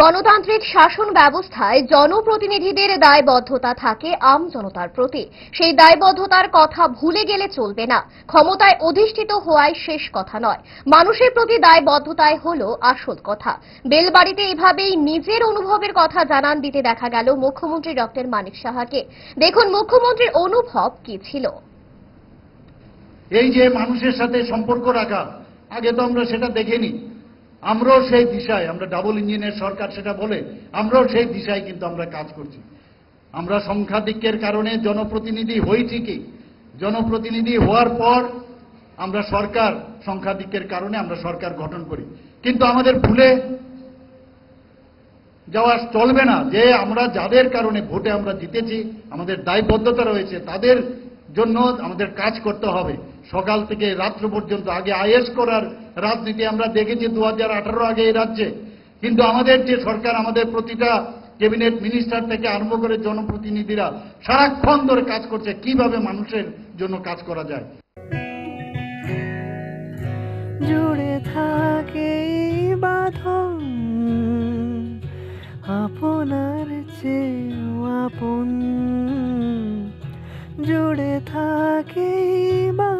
গণতান্ত্রিক শাসন ব্যবস্থায় জনপ্রতিনিধিদের দায়বদ্ধতা থাকে আম জনতার প্রতি। সেই দায়বদ্ধতার কথা ভুলে গেলে চলবে না। ক্ষমতায় অধিষ্ঠিত হওয়ায় শেষ কথা নয়। মানুষের প্রতি দায়বদ্ধতাই হলো আসল কথা। বেলবাড়িতে এভাবেই নিজের অনুভবের কথা জানান দিতে দেখা গেল মুখ্যমন্ত্রী ডক্টর মানিক সাহাকে। দেখুন মুখ্যমন্ত্রীর অনুভব কি ছিল। এই যে মানুষের সাথে সম্পর্ক রাখা, আগে তো আমরা সেটা দেখিনি আমরাও সেই দিশায়, আমরা ডাবল ইঞ্জিনের সরকার সেটা বলে, আমরাও সেই দিশায় কিন্তু আমরা কাজ করছি। আমরা সংখ্যাধিক্যের কারণে জনপ্রতিনিধি হই কি জনপ্রতিনিধি হওয়ার পর আমরা সরকার সংখ্যাধিক্যের কারণে আমরা সরকার গঠন করি। কিন্তু আমাদের ভুলে যাওয়া চলবে না, যে আমরা যাদের কারণে ভোটে আমরা জিতেছি, আমাদের দায়বদ্ধতা রয়েছে, তাদের জন্য আমাদের কাজ করতে হবে। সকাল থেকে রাত্র পর্যন্ত। আগে আইএস করার রাজনীতি আমরা দেখেছি দু হাজার আঠারো আগে এই রাজ্যে। কিন্তু আমাদের যে সরকার, আমাদের প্রতিটা ক্যাবিনেট মিনিস্টার থেকে আরম্ভ করে জনপ্রতিনিধিরা সারাক্ষণ ধরে কাজ করছে, কীভাবে মানুষের জন্য কাজ করা যায়। জুড়ে থাকে আপনার আপন। জুড়ে থাকে